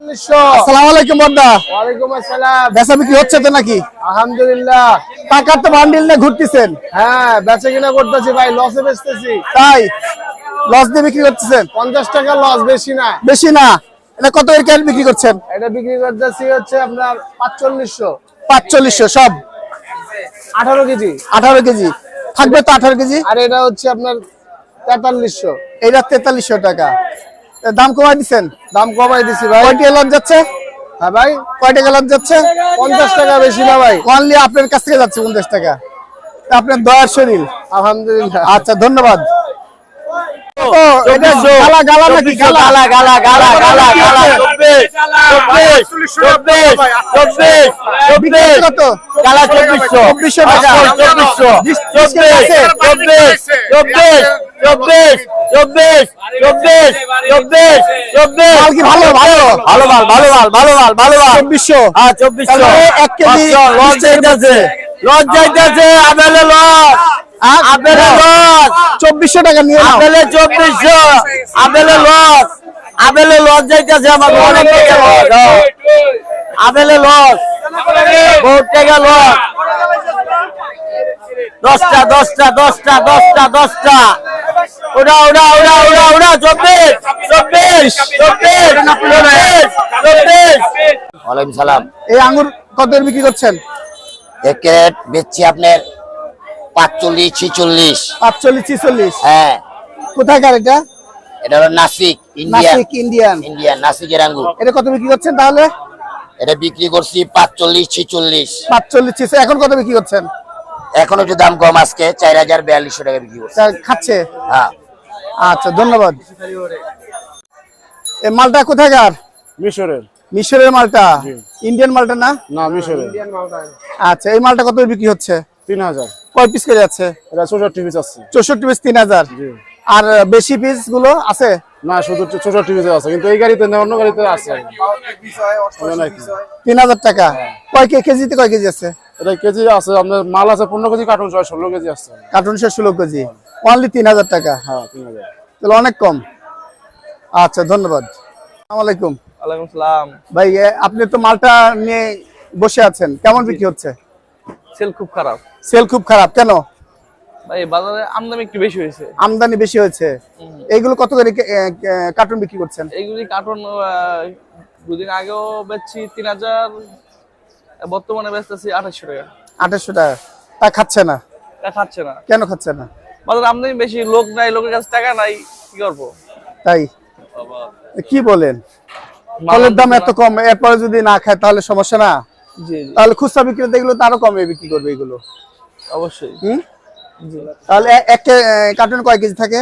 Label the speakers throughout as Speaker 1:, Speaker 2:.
Speaker 1: আসসালামু আলাইকুম বড়দা
Speaker 2: ওয়ালাইকুম আসসালাম।
Speaker 1: বেচা বিক্রি হচ্ছে তো নাকি?
Speaker 2: আলহামদুলিল্লাহ।
Speaker 1: টাকার তো বান্ডিল নিয়ে ঘুরতেছেন।
Speaker 2: হ্যাঁ বেচা কিনা করতেছি ভাই লসে বেচতেছি।
Speaker 1: তাই? লস দিয়ে বিক্রি করতেছেন?
Speaker 2: পঞ্চাশ টাকা লস বেশি না।
Speaker 1: বেশি না। এটা কত এর বিক্রি করছেন?
Speaker 2: এটা বিক্রি করতেছি হচ্ছে আপনার পাঁচচল্লিশশো।
Speaker 1: পাঁচচল্লিশশো সব?
Speaker 2: আঠারো কেজি।
Speaker 1: আঠারো কেজি। থাকবে তো আঠারো কেজি?
Speaker 2: আর এটা হচ্ছে আপনার তেতাল্লিশশো।
Speaker 1: এইটা তেতাল্লিশশো টাকা। দাম কমাই দিচ্ছেন
Speaker 2: দাম কমাই দিছি ভাই।
Speaker 1: কয়টি লাভ যাচ্ছে?
Speaker 2: হ্যাঁ ভাই।
Speaker 1: কয় টাকা লঞ্চ যাচ্ছে?
Speaker 2: পঞ্চাশ টাকা বেশি না ভাই।
Speaker 1: অনলি আপনার কাছ থেকে যাচ্ছে পঞ্চাশ টাকা। আপনার দয়ার শরীর।
Speaker 2: আলহামদুলিল্লাহ।
Speaker 1: আচ্ছা ধন্যবাদ। ও এটা গালা গালা নাকি গালা?
Speaker 3: গালা গালা গালা গালা চব্বিশশো
Speaker 1: টাকা
Speaker 3: চব্বিশ
Speaker 1: এক কেজি
Speaker 3: লস
Speaker 1: চব্বিশশো টাকা নিয়ে
Speaker 3: চব্বিশশো আবেলে লস আবেলে লস যাইতেছে আমার অনেক লস আবেলে লস। বহুত টাকা লস দশটা দশটা দশটা দশটা দশটা। ওটা ওটা ওটা ওটা ওটা চব্বিশ চব্বিশ চব্বিশ চব্বিশ চব্বিশ। ওয়ালাইকুম সালাম।
Speaker 1: এই আঙ্গুর কত এর বিক্রি করছেন?
Speaker 3: এক ক্যারেট বেচছি আপনার পাঁচচল্লিশ ছিচল্লিশ।
Speaker 1: পাঁচচল্লিশ ছিচল্লিশ?
Speaker 3: হ্যাঁ।
Speaker 1: কোথাকার এটা?
Speaker 3: এটা হলো Nashik Indian.
Speaker 1: Nashik Indian.
Speaker 3: Indian নাসিকের আঙ্গুর।
Speaker 1: এটা কত বিক্রি করছেন তাহলে?
Speaker 3: এটা বিক্রি করছি পাঁচচল্লিশ ছিচল্লিশ।
Speaker 1: পাঁচচল্লিশ ছিচল্লিশ। এখন কত বিক্রি করছেন?
Speaker 3: এখন একটু দাম কম আজকে চার হাজার বিয়াল্লিশশো টাকা বিক্রি করছি।
Speaker 1: খাচ্ছে?
Speaker 3: হ্যাঁ।
Speaker 1: আচ্ছা ধন্যবাদ। এই মালটা কোথাকার
Speaker 2: মিশরের।
Speaker 1: মিশরের মালটা? ইন্ডিয়ান মালটা না?
Speaker 2: না মিশরের।
Speaker 1: আচ্ছা এই মালটা কত বিক্রি হচ্ছে?
Speaker 2: তিন হাজার।
Speaker 1: কয় পিস করে যাচ্ছে?
Speaker 2: চৌষট্টি পিস আছে।
Speaker 1: চৌষট্টি পিস তিন হাজার। আর বেশি পিসগুলো আছে?
Speaker 2: না শুধু চৌষট্টি পিস আছে কিন্তু এই গাড়িতে না অন্য গাড়িতে আছে।
Speaker 1: তিন হাজার টাকা। কয় কেজিতে কয় কেজি আছে?
Speaker 2: এটা কেজি আছে আপনার মাল আছে পনেরো কেজি কার্টুন ছয় ষোলো কেজি আছে।
Speaker 1: কার্টুন শেষ ষোলো কেজি। অনলি তিন হাজার টাকা?
Speaker 2: হ্যাঁ তিন হাজার।
Speaker 1: তাহলে অনেক কম। আচ্ছা ধন্যবাদ। আসসালামু আলাইকুম।
Speaker 2: ওয়ালাইকুম সালাম।
Speaker 1: ভাই আপনি তো মালটা নিয়ে বসে আছেন। কেমন বিক্রি হচ্ছে?
Speaker 4: সেল খুব খারাপ।
Speaker 1: সেল খুব খারাপ। কেন?
Speaker 4: ভাই বাজারে আমদানি একটু বেশি হয়েছে।
Speaker 1: আমদানি বেশি হয়েছে। এইগুলো কত করে কার্টুন বিক্রি করছেন?
Speaker 4: এইগুলি কার্টন দুদিন আগেও বেচছি তিন হাজার বর্তমানে বেচতেছি আঠাশশো টাকা।
Speaker 1: আঠাশশো টাকা। তা খাচ্ছে না?
Speaker 4: তা খাচ্ছে না।
Speaker 1: কেন খাচ্ছে না?
Speaker 4: বাজারে আমদানি বেশি লোক নাই লোকের কাছে টাকা নাই কি করব?
Speaker 1: তাই? কি বলেন? ফলের দাম এত কম এরপরে যদি না খায় তাহলে সমস্যা না? তাহলে খুচরা বিক্রেতা এগুলো তো আরও কমে বিক্রি করবে এগুলো।
Speaker 4: অবশ্যই।
Speaker 1: তাহলে একটা কার্টুন কয় কেজি থাকে?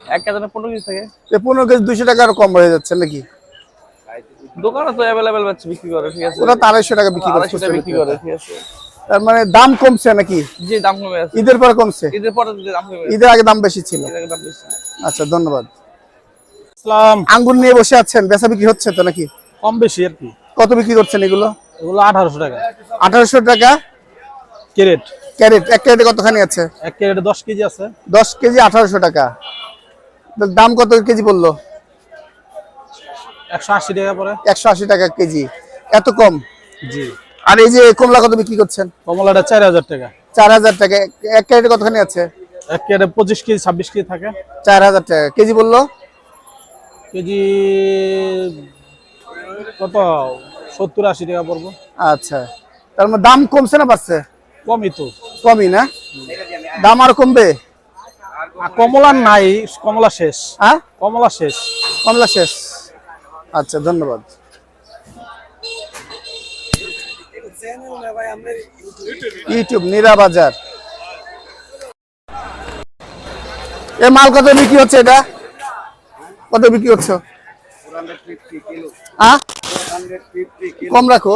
Speaker 4: এক কেজি পনেরো কেজি থাকে।
Speaker 1: এ পনেরো কেজি দুইশো টাকা আরও কম হয়ে যাচ্ছে নাকি?
Speaker 4: দোকানে তো অ্যাভেলেবেল বেচছে বিক্রি করে ঠিক আছে।
Speaker 1: ওরা তো আড়াইশো টাকা বিক্রি করে
Speaker 4: বিক্রি করে ঠিক আছে।
Speaker 1: তার মানে দাম কমছে নাকি?
Speaker 4: জি দাম কমে আছে।
Speaker 1: ঈদের পরে কমছে?
Speaker 4: ঈদের পরে দাম কমে
Speaker 1: ঈদের আগে দাম বেশি ছিল।
Speaker 4: ঈদের আগে দাম বেশি
Speaker 1: আচ্ছা ধন্যবাদ।
Speaker 2: ইসলাম
Speaker 1: আঙ্গুর নিয়ে বসে আছেন বেচা বিক্রি হচ্ছে তো নাকি?
Speaker 2: কম বেশি আর কি।
Speaker 1: কত বিক্রি করছেন এগুলো?
Speaker 2: এগুলো আঠারোশো টাকা।
Speaker 1: আঠারোশো টাকা?
Speaker 2: ক্যারেট।
Speaker 1: ক্যারেট এক ক্যারেটে কতখানি আছে?
Speaker 2: এক ক্যারেটে দশ কেজি আছে।
Speaker 1: দশ কেজি আঠারোশো টাকা। দাম কত কেজি বলল?
Speaker 2: একশো আশি টাকা পরে
Speaker 1: একশো আশি টাকা কেজি। এত কম?
Speaker 2: জি।
Speaker 1: আর এই যে কমলা কত বিক্রি করছেন?
Speaker 2: কমলাটা চার হাজার টাকা।
Speaker 1: চার হাজার টাকা। এক- ক্যারেটে কতখানি আছে?
Speaker 2: এক ক্যারেটে পঁচিশ কেজি ছাব্বিশ কেজি থাকে।
Speaker 1: চার হাজার টাকা। কেজি বলল?
Speaker 2: কেজি কত? সত্তর আশি টাকা পড়ব।
Speaker 1: আচ্ছা। তার মানে দাম কমছে না বাড়ছে?
Speaker 2: কমই তো।
Speaker 1: কমই না? দাম আর কমবে?
Speaker 2: কমলা নাই কমলা শেষ।
Speaker 1: হ্যাঁ?
Speaker 2: কমলা শেষ।
Speaker 1: কমলা শেষ। আচ্ছা ধন্যবাদ। ইউটিউব নীরা বাজার। এ মাল কত বিক্রি হচ্ছে এটা? কত বিক্রি হচ্ছে? কম রাখো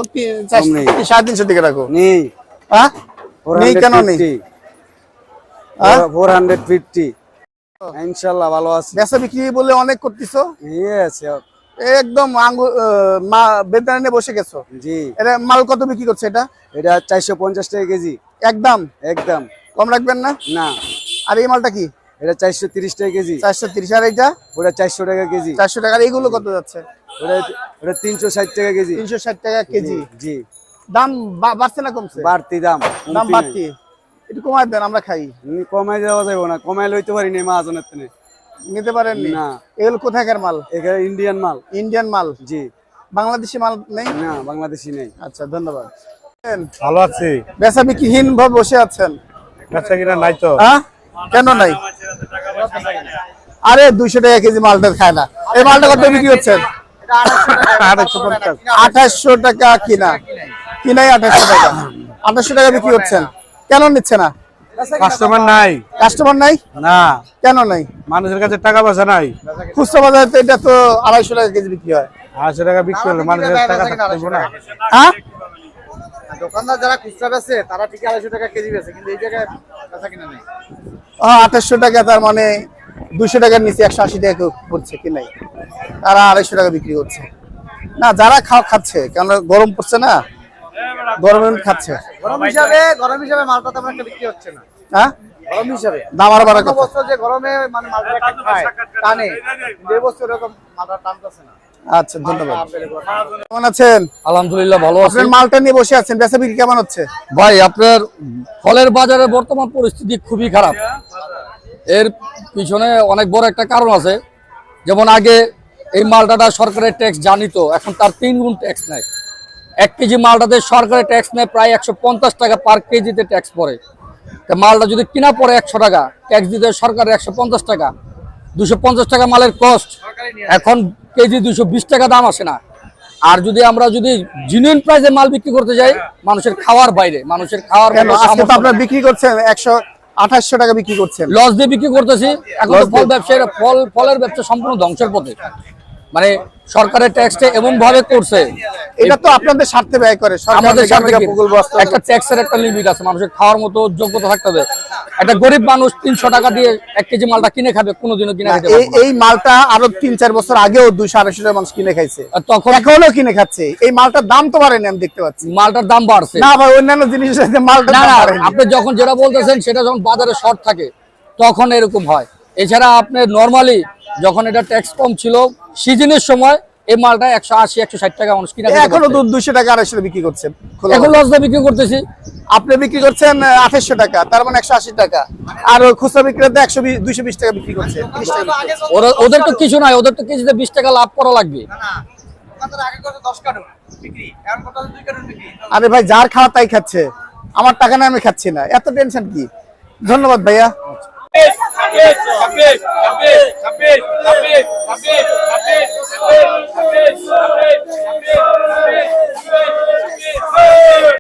Speaker 1: সাড়ে তিনশো দিকে রাখো।
Speaker 5: নেই।
Speaker 1: হ্যাঁ নেই কেন নেই?
Speaker 5: ফোর হান্ড্রেড ফিফটি ইনশাল্লাহ ভালো আছে।
Speaker 1: বেচা বিক্রি বলে অনেক করতেছো?
Speaker 5: ইয়েস
Speaker 1: একদম আঙ্গুর মা বেদানা বসে গেছো।
Speaker 5: জি।
Speaker 1: এটা মাল কত বিক্রি করছে এটা?
Speaker 5: এটা চারশো পঞ্চাশ টাকা কেজি।
Speaker 1: একদম?
Speaker 5: একদম।
Speaker 1: কম রাখবেন না?
Speaker 5: না।
Speaker 1: আর এই মালটা কি?
Speaker 5: এটা চারশো তিরিশ টাকা কেজি।
Speaker 1: চারশো তিরিশ। আর এইটা?
Speaker 5: ওটা চারশো টাকা কেজি।
Speaker 1: চারশো টাকার এইগুলো কত যাচ্ছে?
Speaker 5: ওটা ওটা তিনশো ষাট টাকা কেজি।
Speaker 1: তিনশো ষাট টাকা কেজি।
Speaker 5: জি।
Speaker 1: দাম বাড়ছে না কমছে?
Speaker 5: বাড়তি দাম
Speaker 1: দাম বাড়তি। একটু কমায় দেন আমরা খাই।
Speaker 5: কমাই দেওয়া যাবে না কমাই লইতে পারি না মাহাজনের থেকে।
Speaker 1: নিতে পারেন
Speaker 5: না।
Speaker 1: এগুলো কোথাকার মাল?
Speaker 5: এখানে ইন্ডিয়ান মাল।
Speaker 1: ইন্ডিয়ান মাল?
Speaker 5: জি।
Speaker 1: বাংলাদেশি মাল নেই?
Speaker 5: না বাংলাদেশি নেই।
Speaker 1: আচ্ছা ধন্যবাদ।
Speaker 2: ভালো আছি।
Speaker 1: বেচা বিক্রিহীন ভাবে বসে আছেন।
Speaker 2: ব্যবসা কিনা নাই তো?
Speaker 1: হ্যাঁ কেন নাই? আরে দুইশো টাকা কেজি মালটা খায় না। এই মালটা কত বিক্রি হচ্ছেন? আঠাশশো টাকা কিনা। কিনাই আঠাশশো টাকা। আঠাশশো টাকা বিক্রি হচ্ছেন। কেন নিচ্ছে না?
Speaker 2: কাস্টমার নাই।
Speaker 1: কাস্টমার নাই?
Speaker 2: না।
Speaker 1: কেন নাই?
Speaker 2: মানুষের কাছে টাকা পয়সা নাই।
Speaker 1: খুচরা বাজারে তো এটা তো আড়াইশো টাকা কেজি বিক্রি হয়।
Speaker 2: আড়াইশো টাকা বিক্রি হলে মানুষের টাকা থাকতে না।
Speaker 1: হ্যাঁ?
Speaker 5: দোকানদার যারা খুচরা বেচে তারা ঠিক আড়াইশো টাকা কেজি বেচে কিন্তু এই জায়গায় বেচা কিনা নেই।
Speaker 1: আঠাশশো টাকা তার মানে দুশো টাকার নিচে একশো আশি টাকা পড়ছে কি নাই? তারা আড়াইশো টাকা বিক্রি করছে। না যারা খাওয়া খাচ্ছে কেন গরম পড়ছে না গরমে খাচ্ছে।
Speaker 5: গরম হিসাবে গরম হিসাবে মালটা তেমন একটা বিক্রি হচ্ছে না।
Speaker 1: হ্যাঁ?
Speaker 5: গরম হিসাবে।
Speaker 1: দাম আরও বাড়ার কথা।
Speaker 5: বছর যে গরমে মানে মালটা একটা খায় টানে এই বছর এরকম মালটা টানতেছে না।
Speaker 1: আচ্ছা ধন্যবাদ। কেমন আছেন?
Speaker 6: আলহামদুলিল্লাহ ভালো আছি।
Speaker 1: মালটা নিয়ে বসে আছেন বেচা বিক্রি কেমন হচ্ছে?
Speaker 6: ভাই আপনার ফলের বাজারে বর্তমান পরিস্থিতি খুবই খারাপ। এর পিছনে অনেক বড় একটা কারণ আছে। যেমন আগে এই মালটাটা সরকারের ট্যাক্স জানিত এখন তার তিন গুণ ট্যাক্স নেয়। এক কেজি মালটাতে সরকারের ট্যাক্স নেয় প্রায় একশো পঞ্চাশ টাকা পার কেজিতে ট্যাক্স পড়ে। তা মালটা যদি কিনা পড়ে একশো টাকা ট্যাক্স দিতে সরকারের একশো পঞ্চাশ টাকা। দুশো পঞ্চাশ টাকা মালের কস্ট এখন কেজি দুশো বিশ টাকা দাম আসে না। আর যদি আমরা যদি জিনিয়ন প্রাইসে মাল বিক্রি করতে যাই মানুষের খাওয়ার বাইরে মানুষের খাওয়ার
Speaker 1: আপনারা বিক্রি করছেন একশো আঠাশশো টাকা বিক্রি করছেন।
Speaker 6: লস দিয়ে বিক্রি করতেছি এখন ফল ব্যবসায়ীরা ফল ফলের ব্যবসা সম্পূর্ণ ধ্বংসের পথে। মানে সরকারের ট্যাক্সটা এমন ভাবে করছে।
Speaker 1: এটা তো আপনাদের স্বার্থে ব্যয় করে।
Speaker 6: আমাদের একটা ট্যাক্সের একটা লিমিট আছে মানুষের খাওয়ার মতো যোগ্যতা থাকতে হবে। একটা গরিব মানুষ তিনশো টাকা দিয়ে এক কেজি মালটা কিনে খাবে কোনোদিনও কিনে খেতে
Speaker 1: এই মালটা আরও তিন চার বছর আগেও দুইশো আড়াইশো টাকা মানুষ কিনে খাইছে।
Speaker 6: তখন
Speaker 1: এখনও কিনে খাচ্ছে। এই মালটার দাম তো বাড়েনি আমি দেখতে পাচ্ছি।
Speaker 6: মালটার দাম বাড়ছে।
Speaker 1: না ভাই অন্যান্য জিনিসের সাথে বাড়েনি।
Speaker 6: আপনি যখন যেটা বলতেছেন সেটা যখন বাজারে শর্ট থাকে তখন এরকম হয়। এছাড়া আপনি নর্মালি যখন এটা ট্যাক্স কম ছিল সিজনের সময় এই মালটা একশো আশি একশো ষাট টাকা মানুষ কিনা এখনও।
Speaker 1: দুধ দুইশো টাকা আড়াইশো বিক্রি করছেন খোলা
Speaker 6: এখন
Speaker 1: বাজারে।
Speaker 6: লস দিয়ে বিক্রি করতেছি।
Speaker 1: আপনি বিক্রি করছেন আঠাশশো টাকা তার মানে একশো আশি টাকা। আর ওই খুচরা বিক্রেতা একশো দুইশো বিশ টাকা বিক্রি করছে। 30 টাকা বিক্রি করছে।
Speaker 6: ওরা ওদের তো কিছু নাই ওদের তো কেজিতে বিশ টাকা লাভ করা লাগবে।
Speaker 1: আরে ভাই যার খাওয়া তাই খাচ্ছে। আমার টাকা না আমি খাচ্ছি না। এত টেনশন কি? ধন্যবাদ ভাইয়া।
Speaker 7: cabeça, cabeça, cabeça, cabeça, cabeça, cabeça, cabeça, cabeça, cabeça, cabeça, cabeça, cabeça, cabeça, cabeça, cabeça,